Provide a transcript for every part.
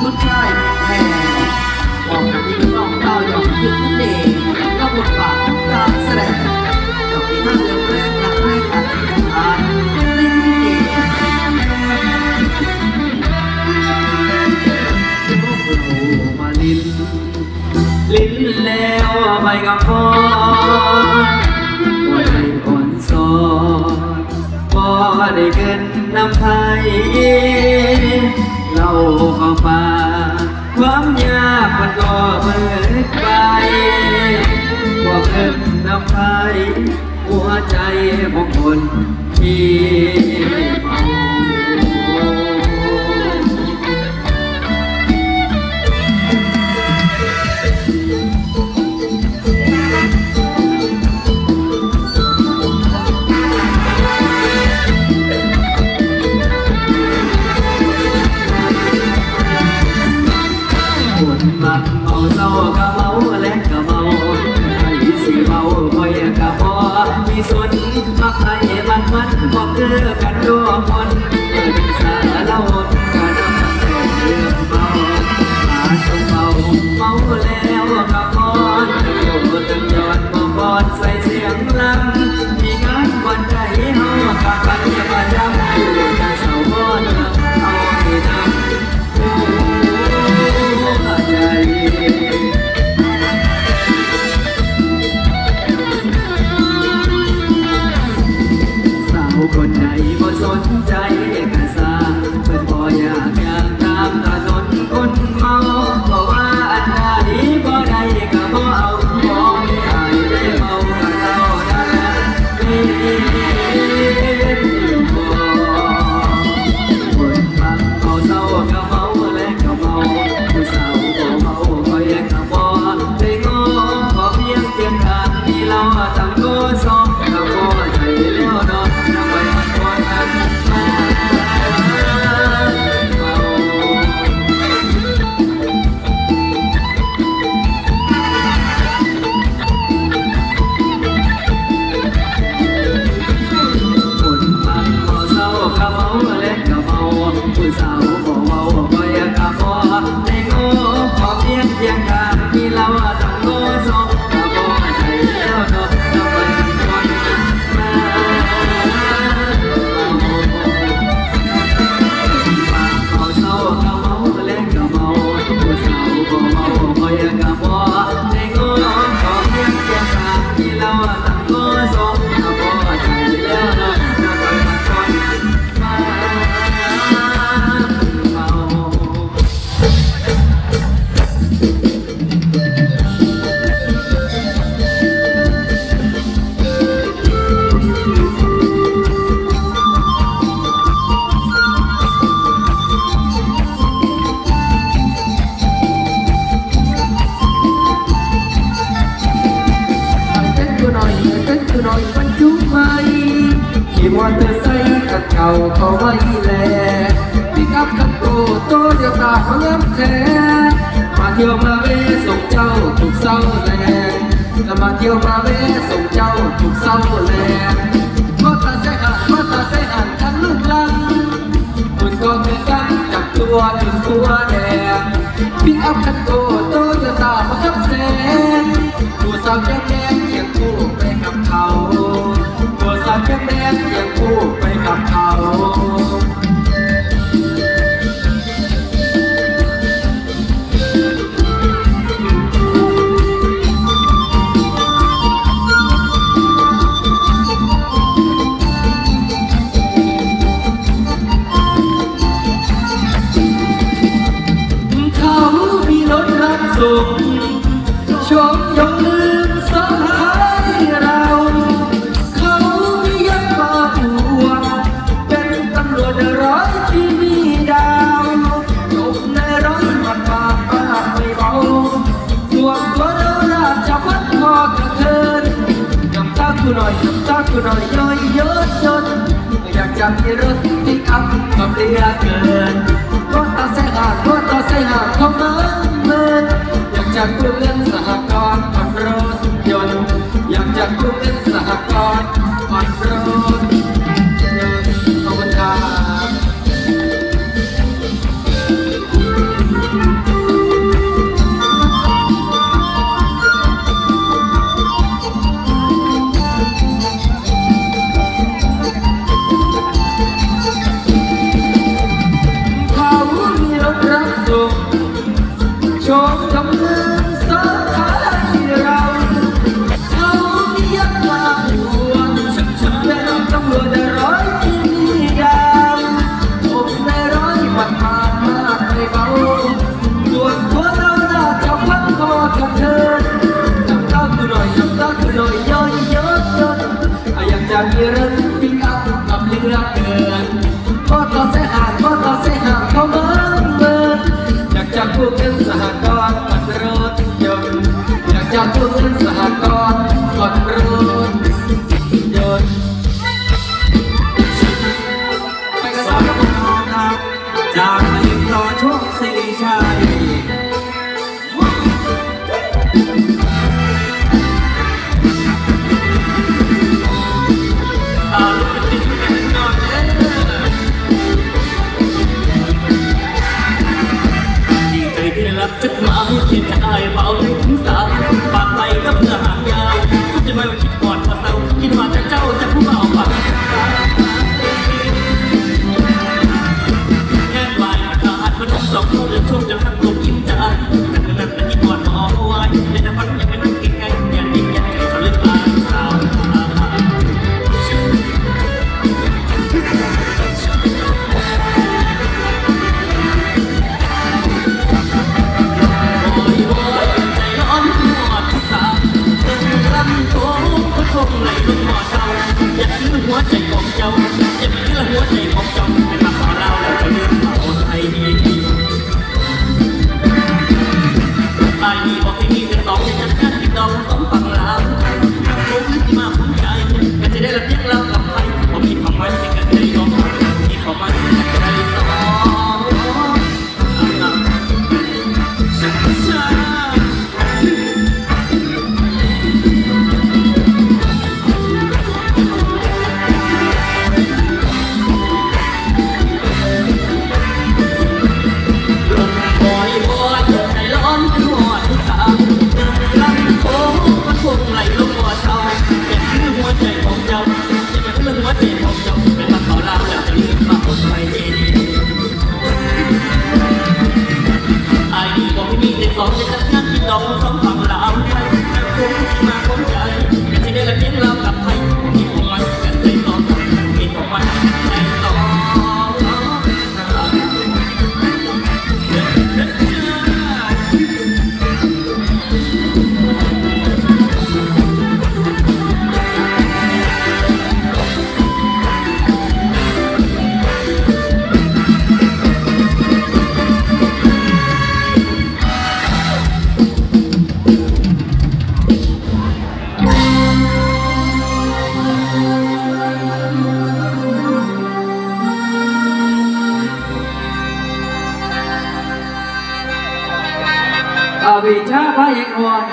ชุดชายแม่บอกกับพี่น้องเต้าหยอกหยุดเด็กก็บทบาทการแสดงกับพี่ท่านเรื่องแรกนักแรกอาทิตย์ทานเล่นที่เด็กมาลิ้นลิ้นแล้วใบกรอนหัวใอ่อนซอนพอได้เกินน้ำไทยาเข้าป่าความยากมันก็เบิกไปพวกเงินนำไปหัวใจของคนที่ time. มีรถปิกอัพขับเรียเกินรถตาแซงอาดราตาแซงอาดของเมืองเมืออยากจะกู้เงินสหกรณ์ขับรถยนต์อยากจะกู้เงินสหกรณ์ขับรถ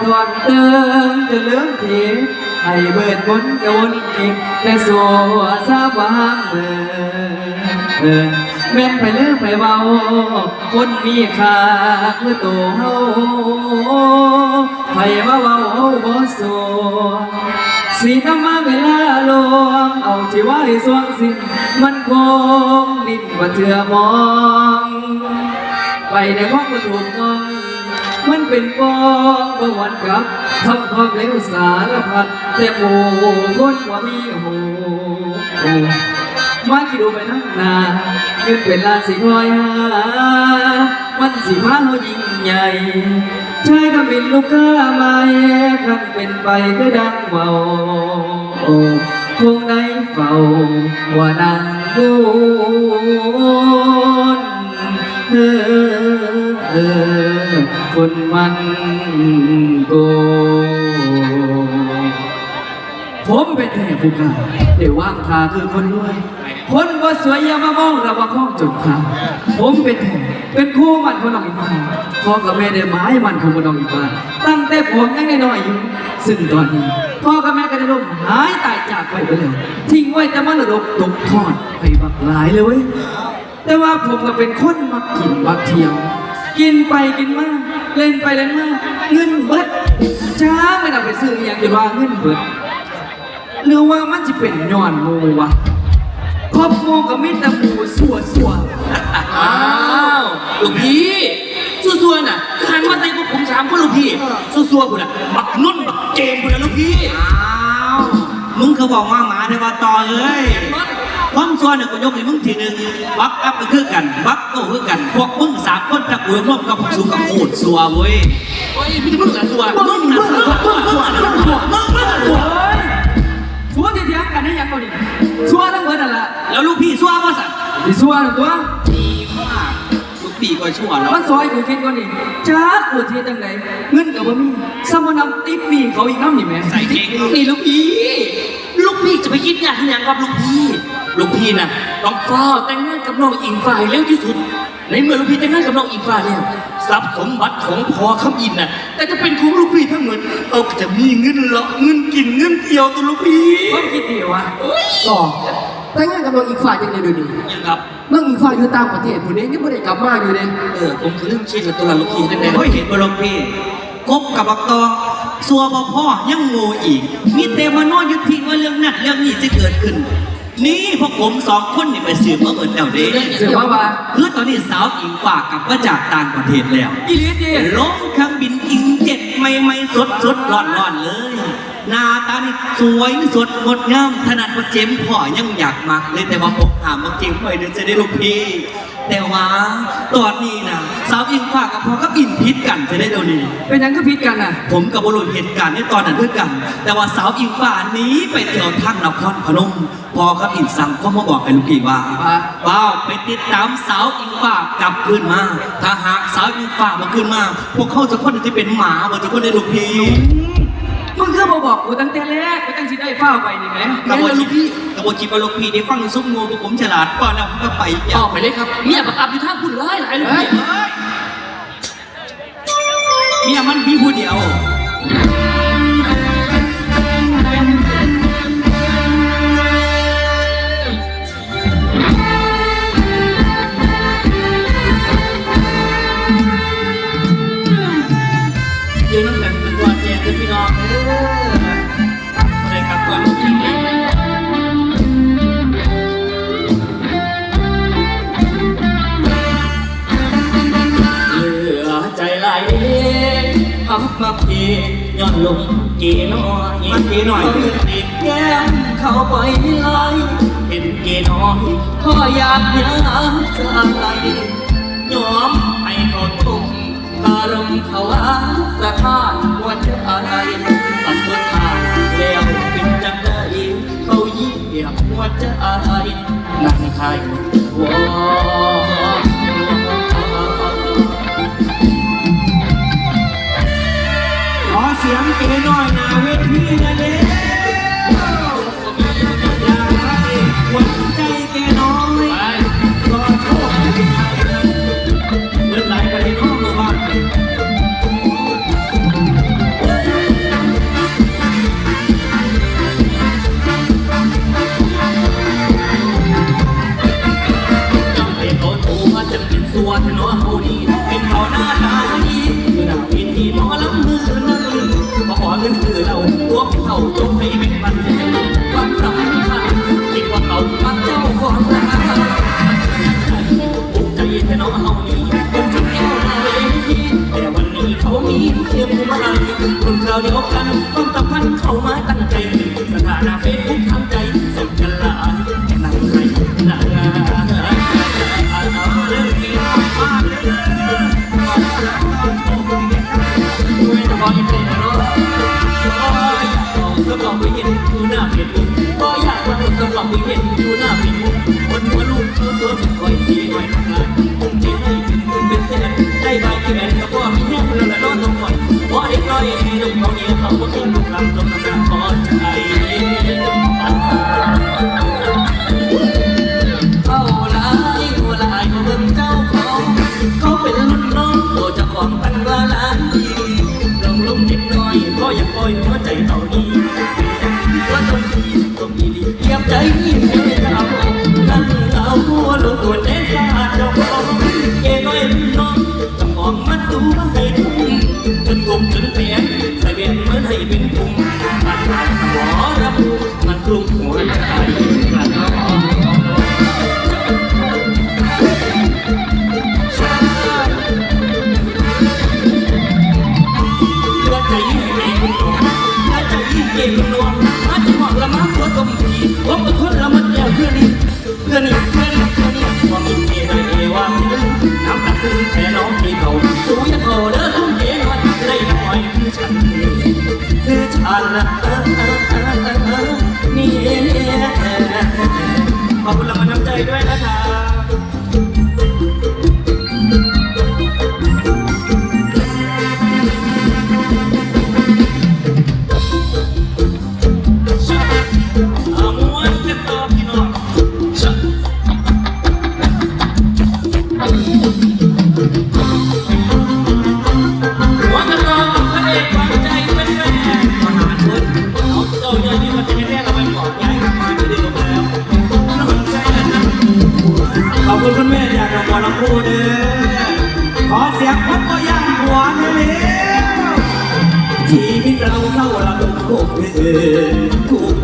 ดวนเติมจะเลื่องทีให้เบิดบนกวนกิกแต่สัวสาบางเบิดแม่นไปเลื่อไปเบาคนมีค่ามื่อโตเฮาไผมาเบาเฮาบ่สัวสีน้ำมาเวลาลงเอาชีวาให้สวงสิมันคงนิ่ดว่าเธอมอง ไปในห้องประตูมอง มันเป็นกองประวันกับทำความเลวสารพัดแต่โมคนว่ามีโหมาคิดดูไปนั่งนาเงินเป็นลาสิ้อยหามันสิพาเขายิ่งใหญ่ใชาก็เป็นลูกค้ามาแย่ขันเป็นไปก็ดังเมาคงได้เฝ้าว่านางโดนเธอ เธอคนมันโก ผมเป็นแท่ผู้กาเดี๋ยวว่างพาคือคนรวย คนว่าสวยอย่ามามองราวังข้องจุดขาผมเป็นแท่เป็นคู่มันคนน้องอีกฟ้าพ่อกับแม่ได้ไม้มันขงคนน้องอีฟ้าตั้งแต่ผมยังน้อยอยู่ซึ่งตอนนี้พ่อกับแม่ก็ได้ล่มหายตายจากไปไปแล้วทิ้งไว้แต่มันรกตกทอดไปบักหลายเลยเว้ยแต่ว่าผมก็เป็นคนมักกินมักเที่ยว กินไปกินมาก เล่นไปเล่นมาก เงินเบิดจ้าไม่เอาไปซื้ออย่างอื่ว่าเงินเบิดหรือว่ามันจะเป็นย้อนโมวะครอบโมกับมิตรบูสัวสัวอ้าวหลวงพี่สัวสัวน่ะหันว่าใส่พวกผมสามคนหลวงพี่สัวสัวกูน่ะบักนุ่นบักเกมกูน่ะหลวงพี่อ้าวมึงคือบอกว่าหมาได้ว่าต่อเลย ความส่วนเนี่ยกูยกให้มึงทีหนึ่งบักอัพก็คือกันบักก็คือกันพวกมึงสามคนจับมือร่วมกับพวกสูกับโคตรสัวเว้ยโอ้ยพี่จะมึงเหรอซัวมึงน่ะซัวซัวซัวซัวซัวมึงมึงซัวเฮ้ยสัวที่เถียงกันนี่ยังเกาหลีสัวทั้งหมดนั่นแหละแล้วลูกพี่ซัวว่าสั่นที่สัวหนึ่งตัวดีมากลูกพี่ก็ชั่วแล้วมันซอยกูคิดก่อนนี่จ้ากูเทียจังไหนเงินกับว่ามีสมนำติ๊บนี่เขาอีกน้ำนี่แม่ใส่เก่งนี่ลูกพี่ลูกพี่จะไปคิดงานที่ยังกับลูกพี่ ลูกพี่น่ะต้องฟ้าแต่งงานกับน้องอิงฟ้าให้เร็วที่สุด ในเมื่อลูกพี่แต่งงานกับน้องอิงฟ้าแล้วทรัพย์สมบัติของพ่อคำอินน่ะแต่จะเป็นของลูกพี่ทั้งหมดเอาก็จะมีเงินเลาะเงินกินเงินเที่ยวตัวลูกพี่ความคิดดีวะต่อแต่งงานกับน้องอีกฝ่ายยังไงดูนี่ยังครับน้องอีกฝ่ายอยู่ต่างประเทศผู้นี้ยังไม่ได้กลับมาอยู่เลยเออผมคือเรื่องชีวิตตัวละลูกพี่นั่นเอแต่งเฮ้ยเห็นบลงพี่กบกับบักตอสัวบ่พ่อยังโง่อีกมีเตมานอยุทธิว่าเรื่องนั้นเรื่องนี้จะเกิดขึ้น นี่พวกผมสองคนนี่ไปสืบมาเอิดแล้วเด้เสียว่าว่าคือตอนนี้สาวอิงฝากกลับมาจากต่างประเทศแล้วอีหลีดีลงเครื่องบินอิงเจ็ดใหม่ๆสดสดๆร้อนร้อนๆเลย หน้าตานี่สวยสดงดงามขนาดว่าเจมส์พ่อยังอยากมักเลยแต่ว่าผมหามาเจมส์พ่อเดินจะได้ลูกพี่ แต่ว่าตอนนี้นะสาวอิงฝากกับพ่อก็อินพิษกันจะได้เดี๋ยวนี้ เป็นยังก็พิษกันอะ ผมกับบรุษเหตุการณ์ในตอนนั้นด้วยกัน แต่ว่าสาวอิงฟ้าหนี้ไปเที่ยวทางนครพนมพอครับอินสั่งก็มาบอกกับลูกพี่ว่าว่าว้าวไปติดตามสาวอิงฟ้ากลับคืนมา ถ้าหากสาวอิงฟ้ามาคืนมา พวกเขาจะคนที่เป็นหมาเหมือนจะคนในลูกพี่ มึงคือมาบอกกูตั้งแต่แรกกูตั้งสิได้ฟ้าไปนี่ไหมกระบวนลูกพี่กระบวนคิดว่าลูกพี่ได้ฟังซุปงูพวกผมฉลาดก่อนแล้วผมก็ไปออกไปเลยครับเมียประกับอยู่ท่าพูดร้ายหลายลูกเฮ้ยพี่เมียมันพี่ผู้เดียว มันเกหน่อยติดแก้มเข้าไปไหลเห็นเกน้อยพ่ออยากหาสายยอมให้เขาทุ่มคารมเขาอาสถานหัวใจปัสสุดท้ายแล้วเป็นจังไดเขาเหยียบหัวใจนั่งไทยวอ เดียวกันความสัมพันธ์เข้ามาตั้งใจสถานะเฟซบุ๊กทำใจสมกันละนั่งให้นั่งงานเอาเรื่องนี้มาเลยไม่ต้องคอยเป็นเนาะก็อยากลองสมองไปเห็นดูหน้าเปลี่ยนมุมก็อยากลองสมองไปเห็นดูหน้าเปลี่ยนมุมคนหัวลูกตัวตัวคอยดีหน่อยทำงานผมจะให้งคุณเป็นแสนได้ใบแขนกับพ่อมีแห้งแล้วละ นอนต้องคอยว่าเด็กน้อยมีนมเขาเนี่ยเขาก็กินทุกครั้งต้องทำ นวง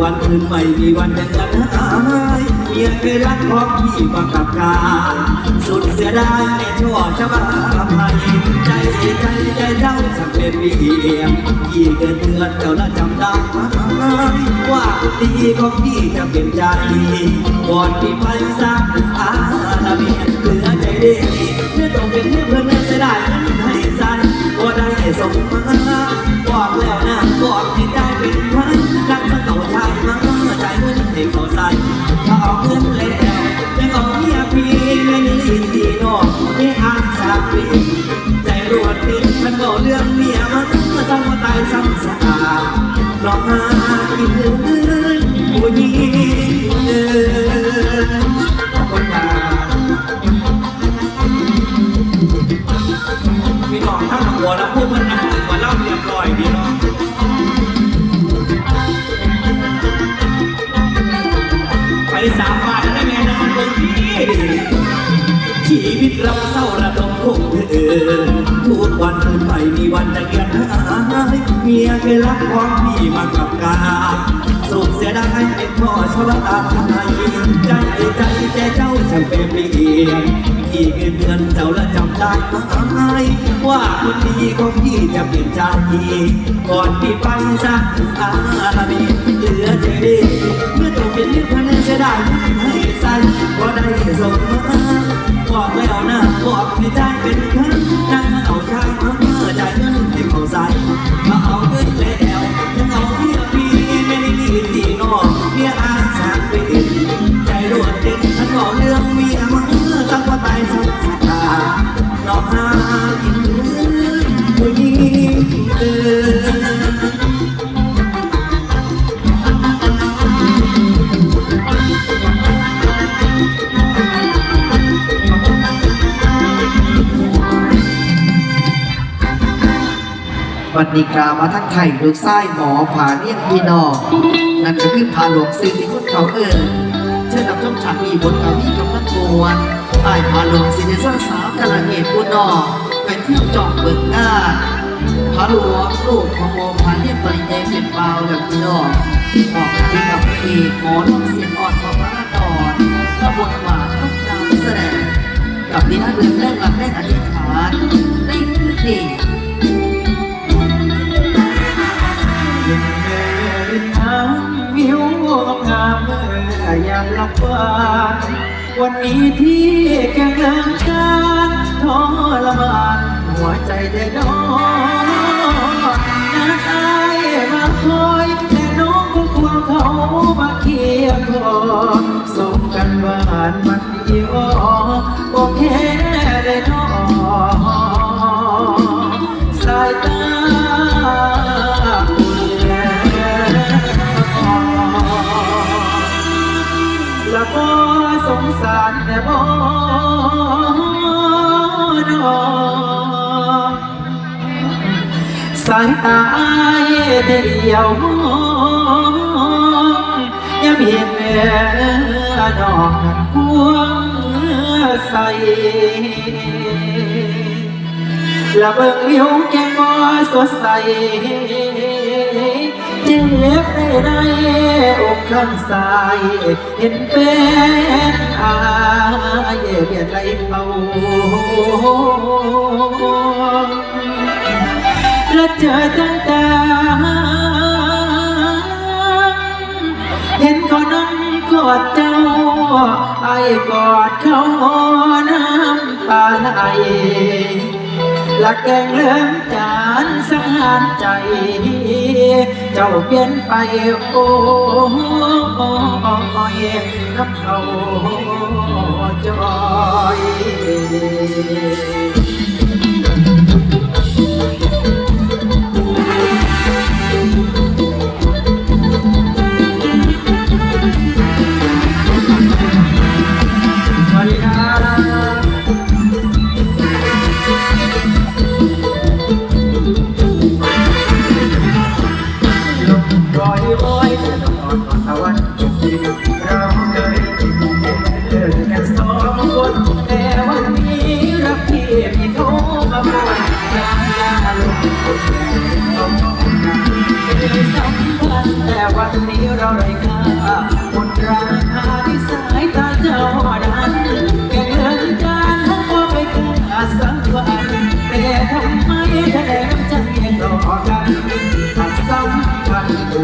วันคืนไม่มีวันยังกันหายเมียเคยรักของพี่มากับการสุดเสียดายในชั่วชะบาภัยใจใจใจเจ้าจะเป็นเพียงพี่เกินเดือนเจ้าละจำได้ว่าดีของพี่จะเป็นใจก่อนที่ไปสักอาละเมียเหลือใจดีเมื่อต้องเป็นเพื่อนเสียดายมันให้สั่นก็ได้สมมา ซ้ำมาตายซ้ำสาลองหาที่เพื่อนผู้หญิงคนตาพี่น้องทั้งหัวแล้วพวกมันนั่งมาเล่าเรียบร้อยดีเนาะไปสามบาทได้แม่นอนคนที่ชีวิตเราเศร้าระ คงเออทุกวันไม่มีวันจะเกียนหายเมียเคยรักของพี่มากับกาสุขเสียดายเป็นพ่อชาวบ้านไทยใจใจใจเจ้าจะเป็นเปลี่ยนพี่คือเดือนเจ้าและจำได้ไหมว่าคนดีของพี่จะเปลี่ยนใจก่อนพี่ไปสักอาบีเหลือใจดีเมื่อต้องเป็นเรื่องพันเสียดายให้ใส่ก็ได้ส่งมา บอกแล้วนะบอกให้ใจเป็นครั้งนั่งเอาใจมาเมื่อใจเงินที่เขาใส่มาเอาเงินแล้วยังเอาเมียพี่ไม่ได้ดีสีนอกเมียอาสามปีใจรวดเด็กฉันบอกเรื่องเมียมาเมื่อตั้งว่าตายสักตาหลอกหากิน วันนี้กล่าวมาทั้งไทยลูกไส้หมอผ่าเลี้ยงพี่น้องนั่นก็คือผ่าหลวงซึ่งที่คุณเขาเอิญเช่นกับช่องฉากมีบทกวีกับนักมวนใต้ผ่าหลวงสิเนซ่าสาวกระเหตุผู้นอกเป็นที่จองเบิกหน้าผ่าหลวงลูกของโมผ่าเลี้ยงปริญญาเป็นเปล่ากับพี่นองออกที่กับพระเอกหมอน้องเสียงอ่อนของพระราดอนกระบวนหวานทุกดาวแสดงกับนิทานเรื่องแรกหลักแรกอธิษฐานในคืนนี้วิ ยามลับวานวันนี้ที่แก่งเลิงกาทรมานหัวใจได้นอนน้าอายมาคอยแต่น้องก็ควงเขามาเคียงคอสมกันหวานมันดีอ้อบอกแค่ได้นอสายตา แล้วก็สงสารแต่บ่นองสายตาอายเดียวมองยังเห็นแม่ดอกนั้นพวงใสและเบิ่งวิวแกงมอสดใสเจ็บในในอกข้างซ้าย เห็นแฟนอายเบียดไหลเขาและเจอตั้งตาเห็นเขานั่งกอดเจ้า ไอ้กอดเขาน้ำตาไหลละแกงเลื่อมจานสังหารใจ เจ้าเปลี่ยนไปโอ้ยรับเขาจอย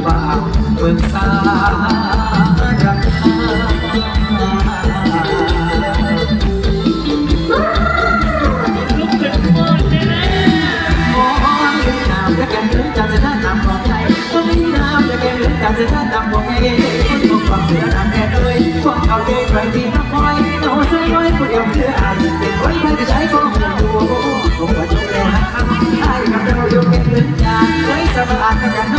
บ้าเบิ่งสาราคามองเห็นน้ำและแก่เนื้อจากเส้นนำของใจต้องมีน้ำและแก่เนื้อจากเส้นนำของคนบอกความเชื่อนำแก่เอ้ยความเอาใจใครที่น้ำคอยเอาใส่ไว้คนเดียวคืออายเป็นคนใครจะใช้ก็หูผมว่าจงแล้วนะครับไอ้กับเราองแก่เนื้อจานไว้สบายกัน